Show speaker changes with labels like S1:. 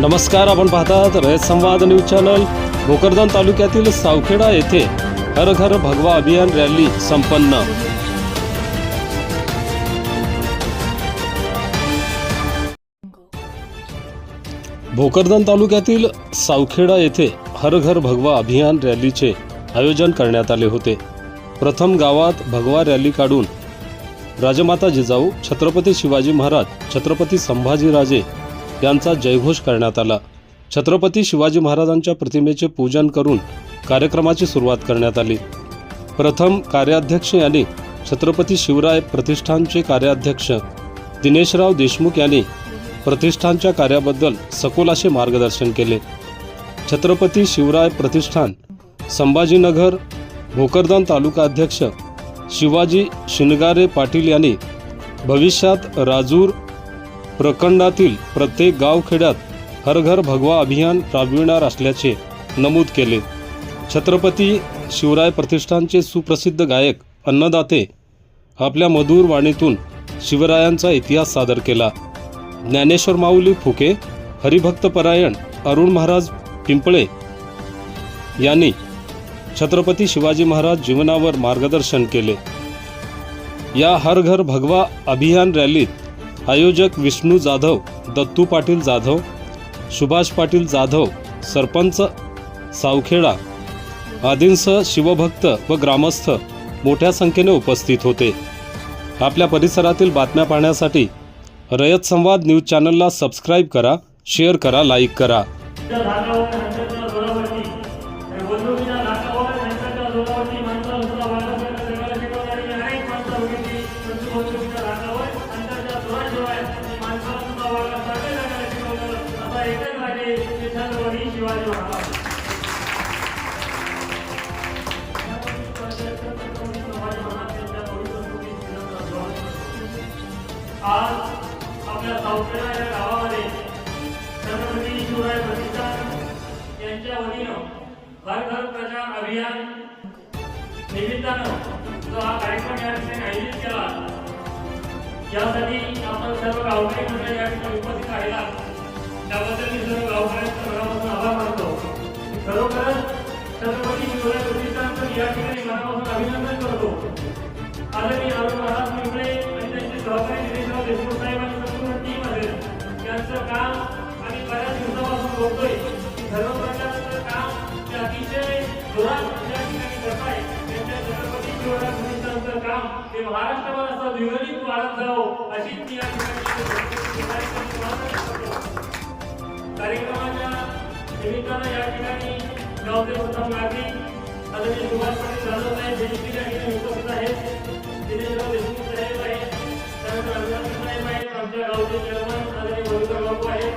S1: नमस्कार आपण पाहतात रयत संवाद न्यूज चॅनल. भोकरदन तालुक्यातील सावखेडा येथे हर घर भगवा अभियान रॅली संपन्न. भोकरदन तालुक्यातील सावखेडा येथे हर घर भगवा अभियान रॅलीचे आयोजन करण्यात आले होते. प्रथम गावात भगवा रॅली काढून राजमाता जिजाऊ छत्रपती शिवाजी महाराज छत्रपती संभाजीराजे यांचा जयघोष करण्यात आला. छत्रपती शिवाजी महाराजांच्या प्रतिमेचे पूजन करून कार्यक्रमाची सुरुवात करण्यात आली. प्रथम कार्याध्यक्ष यांनी छत्रपती शिवराय प्रतिष्ठानचे कार्याध्यक्ष दिनेशराव देशमुख यांनी प्रतिष्ठानच्या कार्याबद्दल सखोल असे मार्गदर्शन केले. छत्रपती शिवराय प्रतिष्ठान संभाजीनगर भोकरदान तालुका अध्यक्ष शिवाजी शिनगारे पाटील यांनी भविष्यात राजूर प्रखंडातील प्रत्येक गावखेड्यात हर घर भगवा अभियान राबविणार असल्याचे नमूद केले. छत्रपती शिवराय प्रतिष्ठानचे सुप्रसिद्ध गायक अन्नदाते आपल्या मधुर वाणीतून शिवरायांचा इतिहास सादर केला. ज्ञानेश्वर माऊली फुके हरिभक्तपरायण अरुण महाराज पिंपळे यांनी छत्रपती शिवाजी महाराज जीवनावर मार्गदर्शन केले. या हर घर भगवा अभियान रॅलीत आयोजक विष्णू जाधव दत्तू पाटील जाधव सुभाष पाटील जाधव सरपंच सावखेडा आदींसह शिवभक्त व ग्रामस्थ मोठ्या संख्येने उपस्थित होते. आपल्या परिसरातील बातम्या पाहण्यासाठी रयत संवाद न्यूज चॅनलला सबस्क्राईब करा शेअर करा लाईक करा.
S2: आज आपल्या सावखेडा या गावामध्ये छत्रपती शिवराय प्रतिष्ठान यांच्या वतीनं घर घर प्रचार अभियान निमित्तानं जो हा कार्यक्रम या ठिकाणी आयोजित केला यासाठी आपण सर्व गावकरी मंडळ या ठिकाणी उपस्थित राहिला. त्याबद्दल मी सर्व गावकरी आदरणीय अरुण महाराज पिंपळे आणि त्यांचे सहकारी दिनेशराव देशमुख साहेब आणि संपूर्ण टीम असेल यांचं काम आम्ही बऱ्याच दिवसापासून बघतोय. की सर्व प्रकारचं काम ते अतिशय जोरात या ठिकाणी करत आहे त्यांच्या छत्रपती शिवराय प्रतिष्ठानचं काम हे महाराष्ट्रावर असं द्विगुणित वाढत जावं अशी मी या ठिकाणी कार्यक्रमाच्या निमित्तानं या ठिकाणी गावचे प्रथम नागरिक आदरणीय सुभाष पाटील